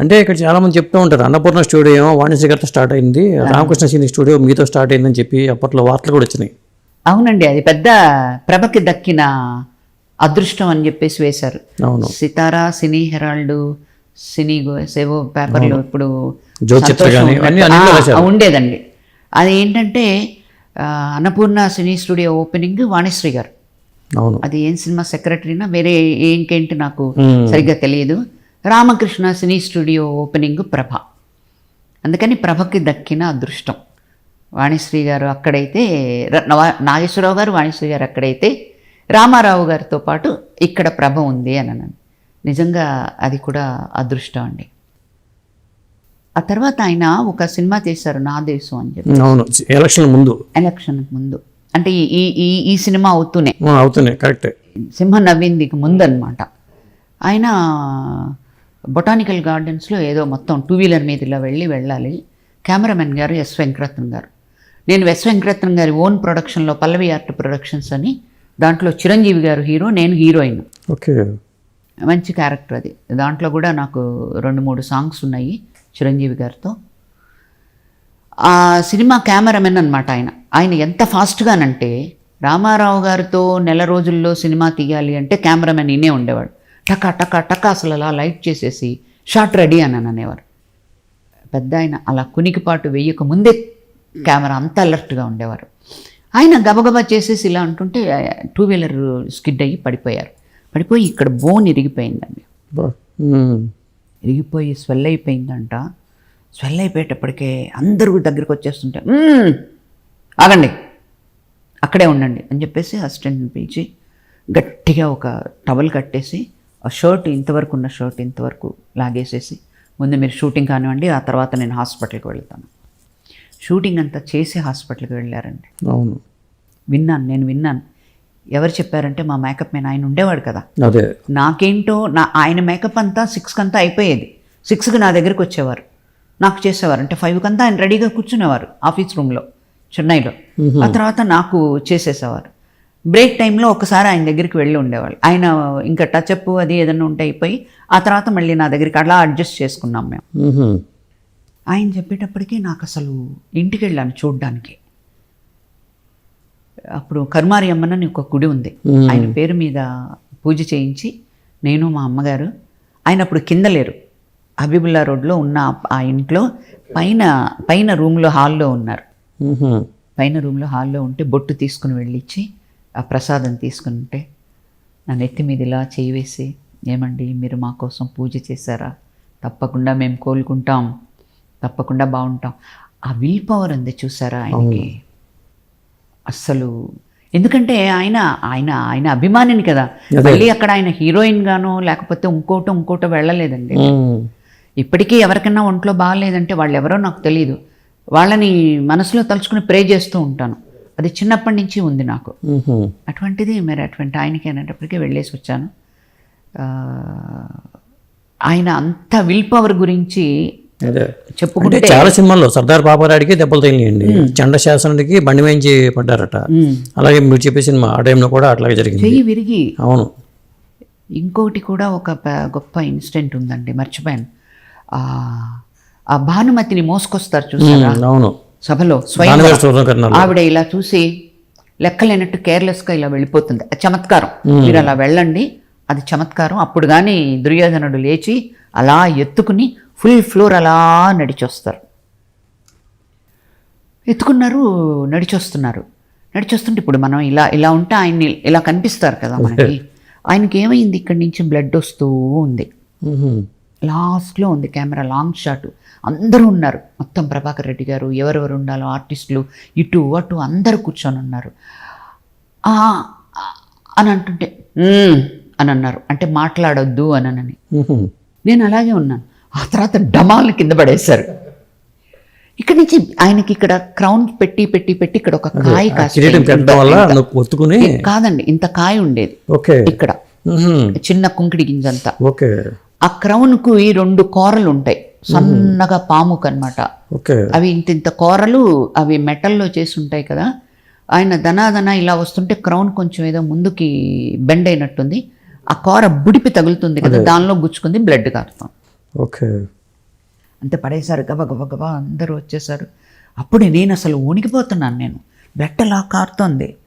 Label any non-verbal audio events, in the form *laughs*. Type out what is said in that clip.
అంటే ఇక్కడ చాలా మంది చెప్తూ ఉంటారు అన్నపూర్ణ స్టూడియో వాణిజ్య గారితో స్టార్ట్ అయింది రామకృష్ణ సినీ స్టూడియో మీతో స్టార్ట్ అయిందని చెప్పి అప్పట్లో వార్తలు కూడా వచ్చినాయి. అవునండి అది పెద్ద ప్రభకి దక్కిన అదృష్టం అని చెప్పేసి వేశారు. అవును. సితారా సినీ హెరాల్డ్ సినీ సేవో పేపర్లు ఇప్పుడు. ఉండేదండి. అది ఏంటంటే Annapurna cine studio opening Vanisri గారు. అవును. అది ఏం సినిమా సెక్రటరీనా? వేరే ఇంకేంటి నాకు. సరిగ్గా తెలియదు. Ramakrishna cine studio opening Prabha. అందుకని ప్రభకి దక్కిన అదృష్టం. వాణిశ్రీ గారు అక్కడైతే నాగేశ్వరరావు గారు వాణిశ్రీ గారు అక్కడైతే రామారావు గారితో పాటు ఇక్కడ ప్రభ ఉంది అని అన్నాను. నిజంగా అది కూడా అదృష్టం అండి. ఆ తర్వాత ఆయన ఒక సినిమా తీశారు నా దేశం అని చెప్పి. అవును ఎలక్షన్ ముందు. ఎలక్షన్కి ముందు. అంటే ఈ- ఈ ఈ సినిమా అవుతూనే. ఆ, అవుతున్నాయి కరెక్టే. సింహ నవ్విందికి ముందన్నమాట. ఆయన బొటానికల్ గార్డెన్స్లో ఏదో మొత్తం టూ వీలర్ మీద ఇలా వెళ్ళి వెళ్ళాలి. కెమెరామెన్ గారు ఎస్ వెంకరత్నం గారు. నేను ఎస్ వెంకరత్నం గారి ఓన్ ప్రొడక్షన్లో పల్లవి ఆర్ట్ ప్రొడక్షన్స్ అని దాంట్లో చిరంజీవి గారు హీరో నేను హీరోయిన్ ఓకే. మంచి క్యారెక్టర్ అది. దాంట్లో కూడా నాకు రెండు మూడు సాంగ్స్ ఉన్నాయి చిరంజీవి గారితో. ఆ సినిమా కెమెరామెన్ అనమాట ఆయన. ఆయన ఎంత ఫాస్ట్గానంటే రామారావు గారితో నెల రోజుల్లో సినిమా తీయాలి అంటే కెమెరామెన్ ఈయనే ఉండేవాడు. టకా టకా టకా అసలు అలా లైట్ చేసేసి షాట్ రెడీ అని అనేవారు. పెద్ద ఆయన అలా కునికిపాటు వెయ్యక ముందే కెమెరా అంత అలర్ట్గా ఉండేవారు. ఆయన గబగబా చేసేసి ఇలా అంటుంటే టూ వీలర్ స్కిడ్ అయ్యి పడిపోయారు. పడిపోయి ఇక్కడ బోన్ ఇరిగిపోయిందండి. ఇరిగిపోయి స్వెల్ అయిపోయిందంట. స్వెల్ అయిపోయేటప్పటికే అందరూ దగ్గరికి వచ్చేస్తుంటే "మ్మ్, ఆగండి. అక్కడే ఉండండి. అని చెప్పేసి అసిస్టెంట్ని పిలిచి గట్టిగా ఒక టవల్ కట్టేసి ఆ షర్ట్ ఇంతవరకు ఉన్న షర్ట్ ఇంతవరకు లాగేసేసి ముందు మీరు షూటింగ్ కానివ్వండి ఆ తర్వాత నేను హాస్పిటల్కి వెళ్తాను. షూటింగ్ అంతా చేసి హాస్పిటల్కి వెళ్ళారండి. అవును. విన్నాను నేను విన్నాను. ఎవరు చెప్పారంటే మా మేకప్ మ్యాన్ ఆయన ఉండేవాడు కదా. అదే. నాకేంటో నా ఆయన మేకప్ అంతా సిక్స్కి అంతా అయిపోయేది. సిక్స్కి నా దగ్గరికి వచ్చేవారు. నాకు చేసేవారు. అంటే ఫైవ్కి అంతా ఆయన రెడీగా కూర్చునేవారు ఆఫీస్ రూమ్లో చెన్నైలో. ఆ తర్వాత నాకు చేసేసేవారు. బ్రేక్ టైంలో ఒకసారి ఆయన దగ్గరికి వెళ్ళి ఉండేవాళ్ళు ఆయన ఇంకా టచ్అప్ అది ఏదైనా ఉంటే అయిపోయి ఆ తర్వాత మళ్ళీ నా దగ్గరికి అలా అడ్జస్ట్ చేసుకున్నాం మేము. ఆయన చెప్పేటప్పటికి నాకు అసలు ఇంటికి వెళ్ళాను చూడ్డానికి అప్పుడు కరుమారి అమ్మనని ఒక గుడి ఉంది. ఆయన పేరు మీద పూజ చేయించి నేను మా అమ్మగారు ఆయన అప్పుడు కింద లేరు హబీబుల్లా రోడ్లో ఉన్న ఆ- ఇంట్లో పైన పైన రూమ్లో హాల్లో ఉన్నారు. పైన రూమ్లో హాల్లో ఉంటే బొట్టు తీసుకుని వెళ్ళిచ్చి ఆ ప్రసాదం తీసుకుని ఉంటే నా నెత్తి మీద ఇలా చేయి వేసి ఏమండి మీరు మా కోసం పూజ చేశారా? తప్పకుండా మేము కోలుకుంటాం. తప్పకుండా బాగుంటాం. ఆ విల్ పవర్ ఉంది చూసారా ఆయనకి? అస్సలు ఎందుకంటే ఆయన ఆయన ఆయన అభిమానిని కదా. మళ్ళీ అక్కడ ఆయన హీరోయిన్ గానో లేకపోతే ఇంకోటో ఇంకోటో వెళ్ళలేదండి. ఇప్పటికీ ఎవరికైనా ఒంట్లో బాగాలేదంటే వాళ్ళు ఎవరో నాకు తెలియదు వాళ్ళని మనసులో తలుచుకుని ప్రే చేస్తూ ఉంటాను. అది చిన్నప్పటి నుంచి ఉంది నాకు. అటువంటిది మరి అటువంటి ఆయనకి అనేటప్పటికీ వెళ్ళేసి వచ్చాను. ఆయన అంత విల్ పవర్ గురించి చెప్పుకుంటే చాలా సినిమాల్లో సర్దార్ పాపారాడికి దెబ్బలు తగిలియండి చండ శాసనుడికి బండి వేయించి పడ్డారట. అలాగే మీరు చెప్పే సినిమా ఆ టైంలో కూడా అట్లాగే జరిగింది. విరిగి. అవును. ఇంకోటి కూడా ఒక గొప్ప ఇన్సిడెంట్ ఉందండి మర్చిపోయాను. ఆ, భానుమతిని మోసుకొస్తారు చూసారా? అవును. సభలో స్వయం ఆవిడ ఇలా చూసి లెక్కలేనట్టు కేర్లెస్గా ఇలా వెళ్ళిపోతుంది. అది చమత్కారం. మీరు అలా వెళ్ళండి. అది చమత్కారం. అప్పుడు కానీ దుర్యోధనుడు లేచి అలా ఎత్తుకుని ఫుల్ ఫ్లోర్ అలా నడిచొస్తారు. ఎత్తుకున్నారు నడిచొస్తున్నారు. నడిచొస్తుంటే ఇప్పుడు మనం ఇలా ఇలా ఉంటే ఆయన్ని ఇలా కనిపిస్తారు కదా మనకి. *laughs* ఆయనకి ఏమైంది ఇక్కడి నుంచి బ్లడ్ వస్తూ ఉంది. లాస్ట్లో ఉంది కెమెరా లాంగ్ షాట్. అందరూ ఉన్నారు. మొత్తం ప్రభాకర్ రెడ్డి గారు ఎవరెవరు ఉండాలో ఆర్టిస్టులు ఇటు అటు అందరూ కూర్చొని ఉన్నారు. అని అంటుంటే అని అన్నారు. అంటే మాట్లాడొద్దు అనని. నేను అలాగే ఉన్నాను. ఆ తర్వాత డమాల్ని కింద పడేశారు. ఇక్కడి నుంచి ఆయనకి ఇక్కడ క్రౌన్ పెట్టి పెట్టి పెట్టి ఇక్కడ ఒక కాయ కాదండి ఇంత కాయ ఉండేది ఇక్కడ. చిన్న కుంకిడి గింజంతా. ఓకే. ఆ క్రౌన్కు ఈ రెండు కూరలు ఉంటాయి సన్నగా పాముకు అనమాట ఓకే. అవి ఇంత ఇంత కూరలు అవి మెటల్లో చేసి ఉంటాయి కదా. ఆయన ధనాధన ఇలా వస్తుంటే క్రౌన్ కొంచెం ఏదో ముందుకి బెండ్ అయినట్టుంది. ఆ కూర బుడిపి తగులుతుంది కదా దానిలో గుచ్చుకుంది బ్లడ్ కారుతాం. ఓకే. అంతే పడేశారు గబ గబ గబ అందరూ వచ్చేసారు అప్పుడే నేను అసలు వణికిపోతున్నాను నేను. బెట్టలా కారుతోంది.